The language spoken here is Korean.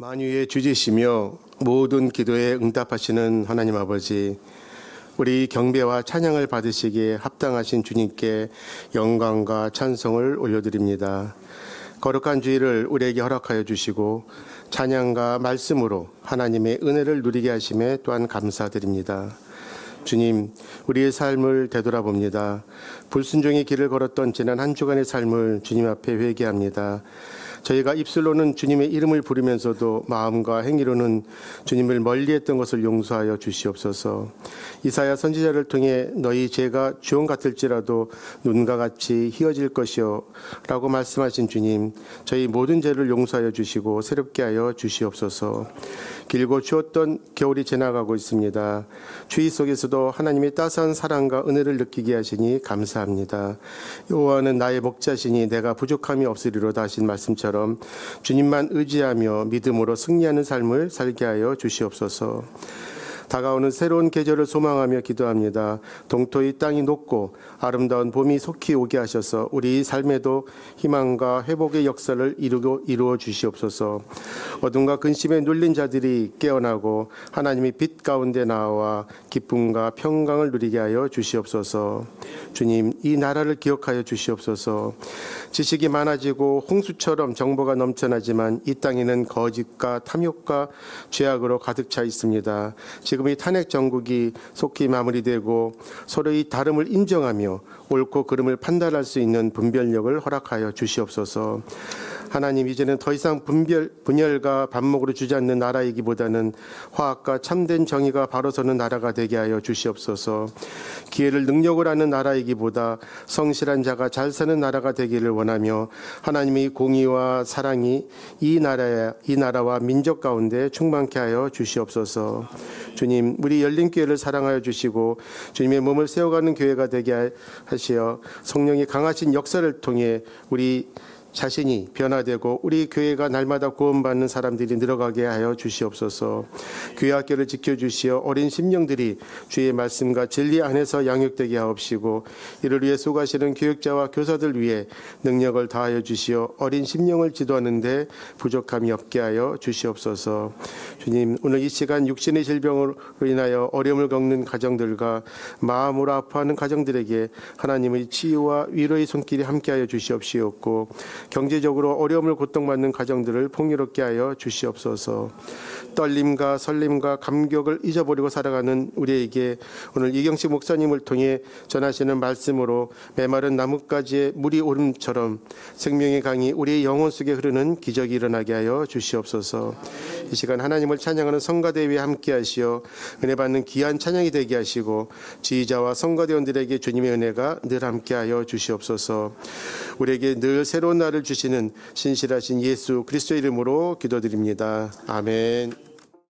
만유의 주지시며 모든 기도에 응답하시는 하나님 아버지, 우리 경배와 찬양을 받으시기에 합당하신 주님께 영광과 찬송을 올려드립니다. 거룩한 주의를 우리에게 허락하여 주시고 찬양과 말씀으로 하나님의 은혜를 누리게 하심에 또한 감사드립니다. 주님, 우리의 삶을 되돌아봅니다. 불순종의 길을 걸었던 지난 한 주간의 삶을 주님 앞에 회개합니다. 저희가 입술로는 주님의 이름을 부르면서도 마음과 행위로는 주님을 멀리했던 것을 용서하여 주시옵소서. 이사야 선지자를 통해 너희 죄가 주홍 같을지라도 눈과 같이 희어질 것이요라고 말씀하신 주님, 저희 모든 죄를 용서하여 주시고 새롭게 하여 주시옵소서. 길고 추웠던 겨울이 지나가고 있습니다. 추위 속에서도 하나님의 따스한 사랑과 은혜를 느끼게 하시니 감사합니다. 여호와는 나의 목자시니 내가 부족함이 없으리로다 하신 말씀처럼 주님만 의지하며 믿음으로 승리하는 삶을 살게 하여 주시옵소서. 다가오는 새로운 계절을 소망하며 기도합니다. 동토의 땅이 녹고 아름다운 봄이 속히 오게 하셔서 우리 삶에도 희망과 회복의 역사를 이루고 이루어 주시옵소서. 어둠과 근심에 눌린 자들이 깨어나고 하나님의 빛 가운데 나와 기쁨과 평강을 누리게 하여 주시옵소서. 주님, 이 나라를 기억하여 주시옵소서. 지식이 많아지고 홍수처럼 정보가 넘쳐나지만 이 땅에는 거짓과 탐욕과 죄악으로 가득 차 있습니다. 지금 이 탄핵 정국이 속히 마무리되고 서로의 다름을 인정하며 옳고 그름을 판단할 수 있는 분별력을 허락하여 주시옵소서. 하나님 이제는 더 이상 분별, 분열과 반목으로 주지 않는 나라이기보다는 화학과 참된 정의가 바로 서는 나라가 되게 하여 주시옵소서. 기회를 능력을 하는 나라이기보다 성실한 자가 잘 사는 나라가 되기를 원하며 하나님의 공의와 사랑이 이 나라에 이 나라와 민족 가운데 충만케 하여 주시옵소서. 주님, 우리 열린 교회를 사랑하여 주시고 주님의 몸을 세워가는 교회가 되게 하시어 성령의 강하신 역사를 통해 우리 자신이 변화되고 우리 교회가 날마다 구원받는 사람들이 늘어가게 하여 주시옵소서. 교회 학교를 지켜주시어 어린 심령들이 주의 말씀과 진리 안에서 양육되게 하옵시고 이를 위해 수고하시는 교육자와 교사들 위해 능력을 다하여 주시어 어린 심령을 지도하는데 부족함이 없게 하여 주시옵소서. 주님 오늘 이 시간 육신의 질병으로 인하여 어려움을 겪는 가정들과 마음으로 아파하는 가정들에게 하나님의 치유와 위로의 손길이 함께하여 주시옵시옵고 경제적으로 어려움을 고통받는 가정들을 풍요롭게 하여 주시옵소서. 떨림과 설렘과 감격을 잊어버리고 살아가는 우리에게 오늘 이경식 목사님을 통해 전하시는 말씀으로 메마른 나뭇가지에 물이 오름처럼 생명의 강이 우리의 영혼 속에 흐르는 기적이 일어나게 하여 주시옵소서. 이 시간 하나님을 찬양하는 성가대회에 함께 하시어 은혜 받는 귀한 찬양이 되게 하시고 지휘자와 성가대원들에게 주님의 은혜가 늘 함께하여 주시옵소서. 우리에게 늘 새로운 날을 주시는 신실하신 예수 그리스도 이름으로 기도드립니다. 아멘.